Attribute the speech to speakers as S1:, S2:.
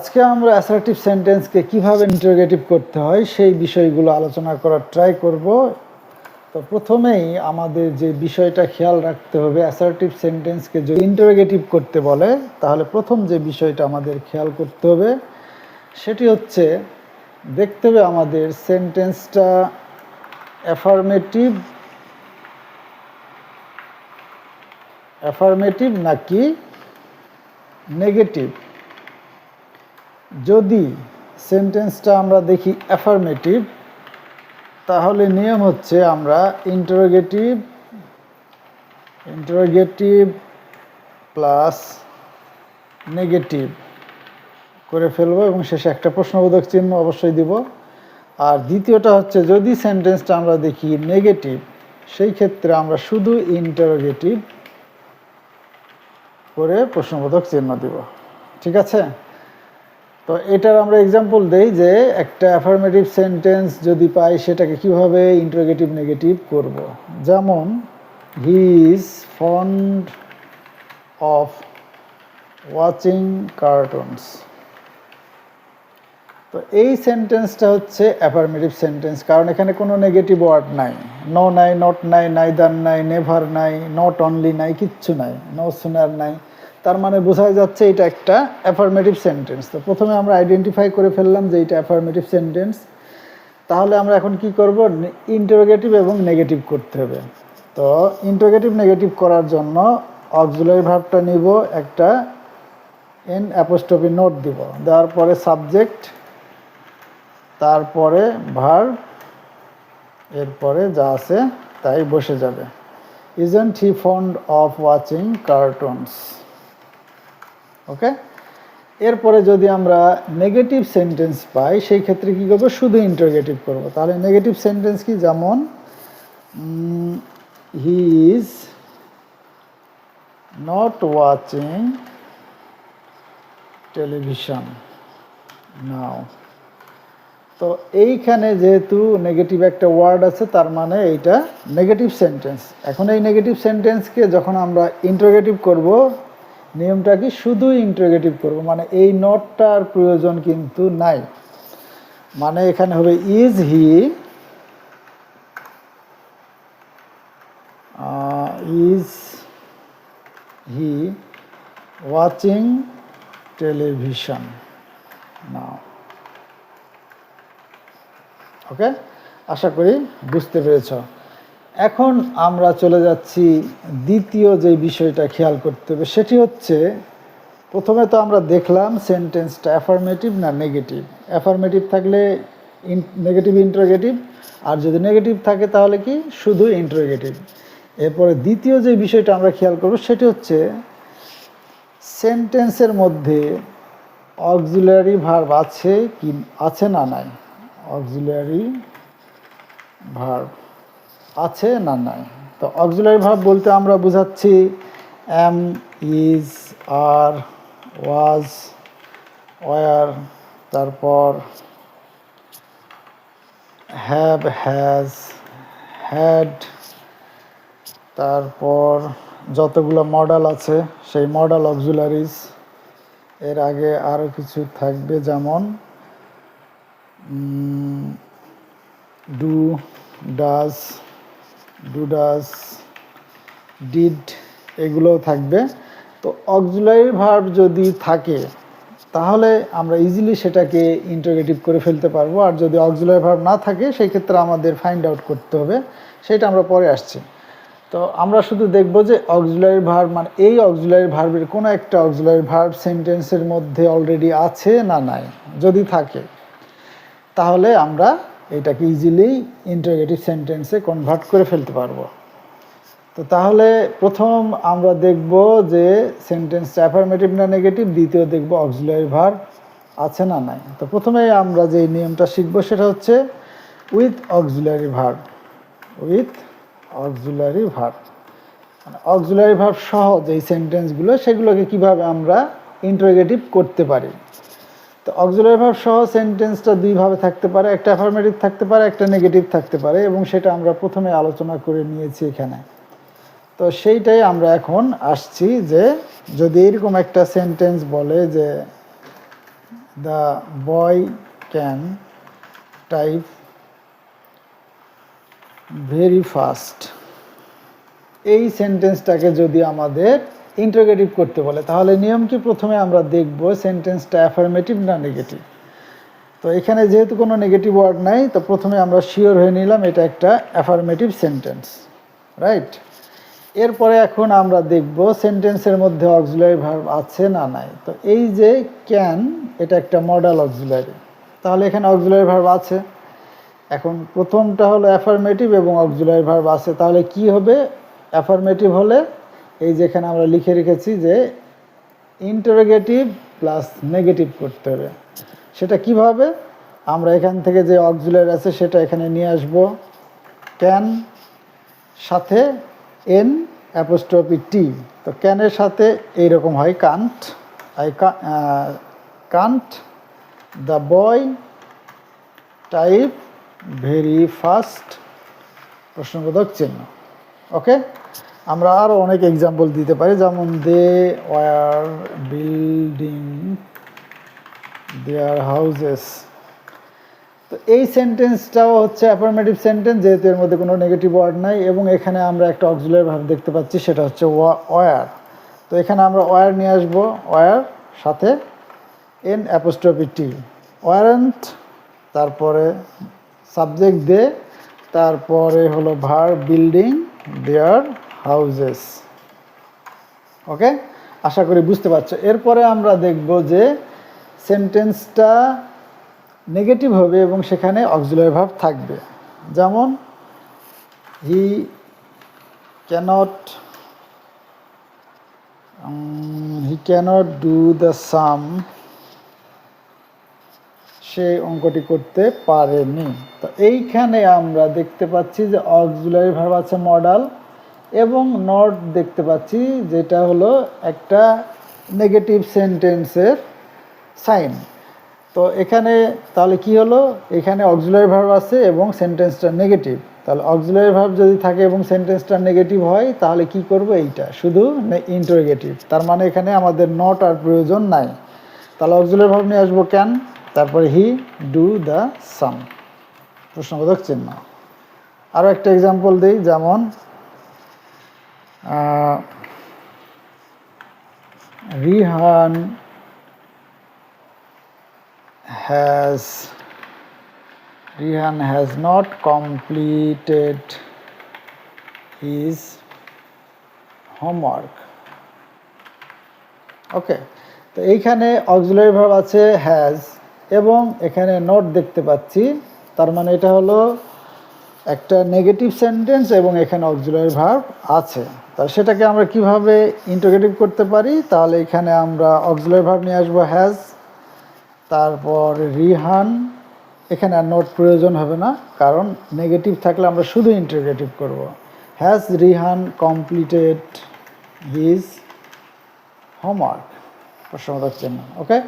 S1: আজকে আমরা অ্যাসার্টিভ সেন্টেন্সকে কীভাবে ইন্টারোগেটিভ করতে হয় সেই বিষয়গুলো আলোচনা করার ট্রাই করব। তো প্রথমেই আমাদের যে বিষয়টা খেয়াল রাখতে হবে অ্যাসার্টিভ সেন্টেন্সকে যদি ইন্টারোগেটিভ করতে বলে, তাহলে প্রথম যে বিষয়টা আমাদের খেয়াল করতে হবে, সেটি হচ্ছে দেখতে হবে আমাদের সেন্টেন্সটা অ্যাফার্মেটিভ অ্যাফার্মেটিভ নাকি নেগেটিভ যদি সেন্টেন্সটা আমরা দেখি অ্যাফার্মেটিভ তাহলে নিয়ম হচ্ছে আমরা ইন্টারোগেটিভ ইন্টারোগেটিভ প্লাস নেগেটিভ করে ফেলব এবং শেষে একটা প্রশ্নবোধক চিহ্ন অবশ্যই দিব। আর দ্বিতীয়টা হচ্ছে যদি সেন্টেন্সটা আমরা দেখি নেগেটিভ সেই ক্ষেত্রে আমরা শুধু ইন্টারোগেটিভ করে প্রশ্নবোধক চিহ্ন দিব। ঠিক আছে? তো এটার আমরা এক্সাম্পল দেই যে একটা অ্যাফার্মেটিভ সেন্টেন্স যদি পাই, সেটাকে কীভাবে ইন্টারোগেটিভ নেগেটিভ করব? যেমন he is fond of watching cartoons তো এই সেন্টেন্সটা হচ্ছে অ্যাফার্মেটিভ সেন্টেন্স কারণ এখানে কোনো নেগেটিভ ওয়ার্ড নাই। নো নাই নট নাই নাই নাইদার নাই নেভার নাই নট অনলি নাই, কিচ্ছু নাই নো সুনার নাই। তার মানে বোঝা যাচ্ছে এটা একটা অ্যাফার্মেটিভ সেন্টেন্স তো প্রথমে আমরা আইডেন্টিফাই করে ফেললাম যে এটা অ্যাফার্মেটিভ সেন্টেন্স তাহলে আমরা এখন কি করব? ইন্টারোগেটিভ এবং নেগেটিভ করতে হবে। তো ইন্টারোগেটিভ নেগেটিভ করার জন্য অক্সুলারি ভাবটা নিব, একটা এন অ্যাপোস্টপি নোট দিব। দেওয়ার পরে সাবজেক্ট তারপরে ভার এরপরে যা আছে তাই বসে যাবে। Isn't he fond of watching cartoons okay এরপরে যদি আমরা নেগেটিভ সেন্টেন্স পাই, সেই ক্ষেত্রে কী করব? শুধু ইন্টারোগেটিভ করব। তাহলে নেগেটিভ সেন্টেন্স কি? যেমন he is not watching television now তো এইখানে যেহেতু নেগেটিভ একটা ওয়ার্ড আছে, তার মানে এইটা নেগেটিভ সেন্টেন্স এখন এই নেগেটিভ সেন্টেন্সকে যখন আমরা ইন্টারোগেটিভ করব নিয়মটা কি? শুধু ইন্টারোগেটিভ করব। মানে এই নটটার প্রয়োজন কিন্তু নাই। মানে এখানে হবে is he is he watching television now okay আশা করি বুঝতে পেরেছ। এখন আমরা চলে যাচ্ছি দ্বিতীয় যে বিষয়টা খেয়াল করতে হবে, সেটি হচ্ছে প্রথমে তো আমরা দেখলাম সেন্টেন্সটা অ্যাফার্মেটিভ না নেগেটিভ অ্যাফার্মেটিভ থাকলে ইন নেগেটিভ ইন্টারোগেটিভ আর যদি নেগেটিভ থাকে তাহলে কি? শুধু ইন্টারোগেটিভ এরপরে দ্বিতীয় যে বিষয়টা আমরা খেয়াল করব, সেটি হচ্ছে সেন্টেন্সের মধ্যে অক্সিলারি ভার্ব আছে কি, আছে না নাই? অক্সিলারি ভার্ব আছে না নাই? তো অক্সিলারি ভার্ব বলতে আমরা বুঝাচ্ছি am is are was were তারপর হ্যাভ হ্যাজ হ্যাড তারপর যতগুলো মডেল আছে, সেই মডেল অক্সিলারিজ এর আগে আরও কিছু থাকবে, যেমন ডু ডাস ডুডাস ডিড এগুলোও থাকবে। তো অক্সুলারি ভার্ব যদি থাকে, তাহলে আমরা ইজিলি সেটাকে ইন্টারোগেটিভ করে ফেলতে পারব। আর যদি অক্সুলারি ভার্ব না থাকে, সেই ক্ষেত্রে আমাদের ফাইন্ড আউট করতে হবে। সেটা আমরা পরে আসছি। তো আমরা শুধু দেখব যে অক্সুলারি ভার্ব মানে এই অক্সুলারি ভার্বের কোনো একটা অক্সুলারি ভার্ব সেন্টেন্সের মধ্যে অলরেডি আছে না নাই। যদি থাকে, তাহলে আমরা এটাকে ইজিলি ইন্টারোগেটিভ সেন্টেন্সে কনভার্ট করে ফেলতে পারব। তো তাহলে প্রথম আমরা দেখব যে সেন্টেন্স অ্যাফার্মেটিভ না নেগেটিভ দ্বিতীয় দেখব অক্সিলারি ভার আছে না নাই। তো প্রথমে আমরা যে নিয়মটা শিখব সেটা হচ্ছে with auxiliary verb with auxiliary verb মানে অক্সিলারি ভার সহ যেই সেন্টেন্সগুলো সেগুলোকে কীভাবে আমরা ইন্টারোগেটিভ করতে পারি। তো অক্সিলারি ভার্ব সহ সেন্টেন্সটা দুইভাবে থাকতে পারে, একটা অ্যাফার্মেটিভ থাকতে পারে, একটা নেগেটিভ থাকতে পারে এবং সেটা আমরা প্রথমে আলোচনা করে নিয়েছি এখানে। তো সেইটাই আমরা এখন আসছি যে যদি এরকম একটা সেন্টেন্স বলে যে the boy can type very fast এই সেন্টেন্সটাকে যদি আমাদের ইন্টারোগেটিভ করতে বলে। তাহলে নিয়ম কি প্রথমে আমরা দেখব সেন্টেন্সটা অ্যাফার্মেটিভ না নেগেটিভ তো এখানে যেহেতু কোনো নেগেটিভ ওয়ার্ড নাই, তো প্রথমে আমরা শিওর হয়ে নিলাম এটা একটা অ্যাফার্মেটিভ সেন্টেন্স রাইট এরপরে এখন আমরা দেখব সেন্টেন্সের মধ্যে অক্সিলারি ভার্ব আছে না নাই। তো এই যে ক্যান এটা একটা মডাল অক্সিলারি তাহলে এখানে অক্সিলারি ভার্ব আছে। এখন প্রথমটা হলো অ্যাফার্মেটিভ এবং অক্সিলারি ভার্ব আছে। তাহলে কি হবে? অ্যাফার্মেটিভ হলে এই যেখানে আমরা লিখে রেখেছি যে ইন্টারোগেটিভ প্লাস নেগেটিভ করতে হবে। সেটা কীভাবে? আমরা এখান থেকে যে অক্সিলারি আছে সেটা এখানে নিয়ে আসব। ক্যান সাথে এন অ্যাপোস্ট্রপি টি তো ক্যানের সাথে এইরকম হয় can't I can't the boy type very fast প্রশ্নবোধক চিহ্ন। ওকে আমরা আরও অনেক এক্সাম্পল দিতে পারি। যেমন they were building, their houses তো এই সেন্টেন্সটাও হচ্ছে অ্যাফার্মেটিভ সেন্টেন্স যেহেতু এর মধ্যে কোনো নেগেটিভ ওয়ার্ড নাই, এবং এখানে আমরা একটা অক্সিলারি ভাব দেখতে পাচ্ছি, সেটা হচ্ছে ওয়ার। তো এখানে আমরা ওয়ার নিয়ে আসব, ওয়ার সাথে এন অ্যাপোস্ট্রপি টি। ওয়ারেন্ট, তারপরে সাবজেক্ট দে, তারপরে হলো ভার, বিল্ডিং, দেয়ার হাউজেস। ওকে? আশা করি বুঝতে পারছ। এরপরে আমরা দেখব যে সেন্টেন্সটা নেগেটিভ হবে এবং সেখানে অক্সিলারি ভাব থাকবে। যেমন, he cannot he cannot do the sum. সে অঙ্কটি করতে পারেনি। তো এইখানে আমরা দেখতে পাচ্ছি যে অক্সিলারি ভাব আছে মডাল এবং নট দেখতে পাচ্ছি, যেটা হলো একটা নেগেটিভ সেন্টেন্সের সাইন। তো এখানে তাহলে কি হলো? এখানে অক্সিলারি ভার্ব আছে এবং সেন্টেন্সটা নেগেটিভ তাহলে অক্সিলারি ভার্ব যদি থাকে এবং সেন্টেন্সটা নেগেটিভ হয়, তাহলে কি করব এইটা? শুধু ইন্টারোগেটিভ তার মানে এখানে আমাদের নট আর প্রয়োজন নাই। তাহলে অক্সিলারি ভার্ব নিয়ে আসব ক্যান তারপরে হি ডু দ্য সাম প্রশ্নবোধক চিহ্ন। আরও একটা এক্সাম্পল দিই, যেমন Rihan has Rihan has not completed his homework okay তো এইখানে অক্সিলারি ভার্ব আছে হ্যাজ এবং এখানে নট দেখতে পাচ্ছি। তার মানে এটা হলো একটা নেগেটিভ সেন্টেন্স এবং এখানে অক্সিলারি ভার্ব আছে। তা সেটাকে আমরা কীভাবে ইন্টারোগেটিভ করতে পারি? তাহলে এখানে আমরা অক্সিলারি ভার্ব নিয়ে আসব হ্যাজ তারপর রিহান। এখানে আর নোট প্রয়োজন হবে না, কারণ নেগেটিভ থাকলে আমরা শুধু ইন্টারোগেটিভ করব। Has Rihan completed his homework চিহ্ন ওকে